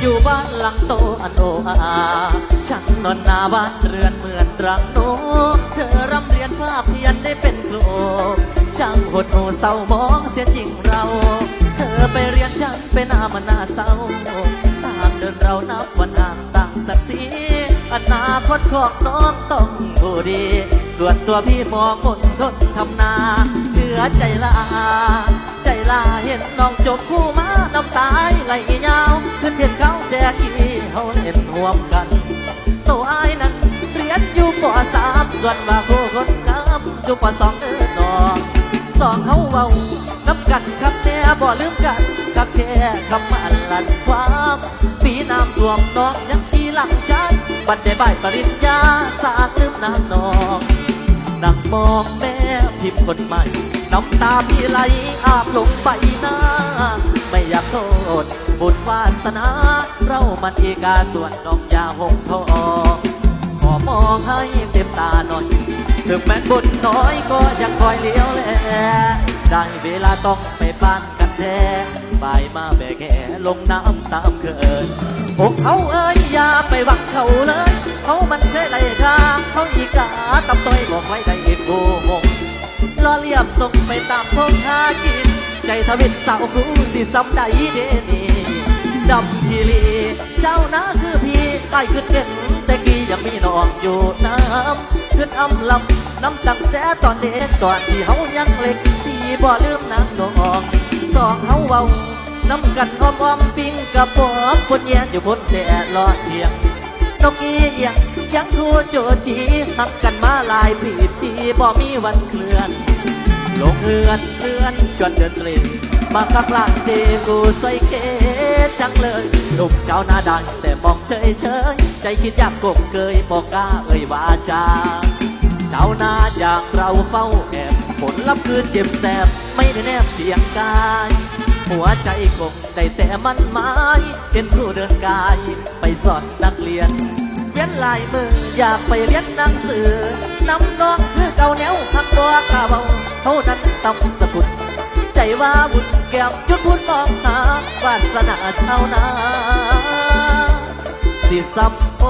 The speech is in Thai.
อยู่บ้านหลังโตอันโออาช่างนอนหนาบ้านเรือนเหมือนรังนกเธอร่ำเรียนภาพเพียนได้เป็นครูช่างหดหูเศร้ามองเสียจริงเรา เธอไปเรียนช่างเป็นอามันนาเศร้าต่างเดินเรานับวันห่างต่างศักดิ์ศรีอนาคตของน้องต้องผู้ดี ส่วนตัวพี่มองมนทนทำนาเหลือใจลา ใจลาเห็นน้องจบคู่มาน้ำตายไหลยา วมกันตัวอายนั้นเรียนอยู่ปสามส่วนว่าคู่คนงามอยู่ปสองเดินนองสองเขาเว้านับกันคำแน่บ่ลืมกันกับแค่คำมันลันความปีน้ำท่วมน้องยังขี่หลังฉันบัดได้ใบปริญญาสากลืมน้ำนองนั่งมองแม่พิมพ์คนใหม่น้ำตาพี่ไหลอาบลงไปหน้าไม่อยากโทษ บุญวาสนา เรามันอีกาส่วนน้องยาหงทองขอมองให้เต็มตาหน่อยถึงแม้บุญน้อยก็ยังคอยเลี้ยวแลได้เวลาต้องไปบ้านกันแท้บายมาแบกแห่ลงน้ำตามเกินอกเขาเอ้ยอย่าไปหวังเขาเลย เขามันใช่ไรค่ะเขาอีกาตำต้อยบอกไว้ได้โกหกล้อเลียบส่งไปตามทงหากิน ใจทวิตสาวกูสิซ้ำใดเดนี่ ดำทีลีเจ้านะคือพี่ไอ้ขึ้นเด่นแต่กี้ยังมีน้องอยู่น้ำขึ้นอำลำน้ำตั้งแต่ตอนเด็กตอนที่เฮายังเล็กพี่บ่ลืมนางน้องสองเฮาเว้าน้ำกันอ้อมอ้อมปิ้งกระป๋องบนแยงอยู่บนแดดรอเที่ยงนกอีเอียงยังคู่โจจีหักกันมาหลายปีปีบ่มีวันเคลื่อนลงเฮือนเลื่อนชวนเดินเตรมาข้างหลังเดกูใส่เก จังเลยหนุ่มชาวนาดังแต่มองเฉยเฉยใจคิดอยากกบเกยบอกกล้าเอ่ยวาจาชาวนาอย่างเราเฝ้าแอบผลลัพธ์คือเจ็บแสบไม่ได้แนบเสียงกาย หัวใจคงได้แต่มันหมายเป็นผู้เดินกาย ไปสอนนักเรียน เวียนลายมืออยากไปเรียนหนังสือน้ำนองคือเก่าแนวหักบัวข้าวเท่านั้นตำสกุล ใจว่าบุญแก้มจุดพุ่นมองหาวาสนาชาวนาสิสับโอ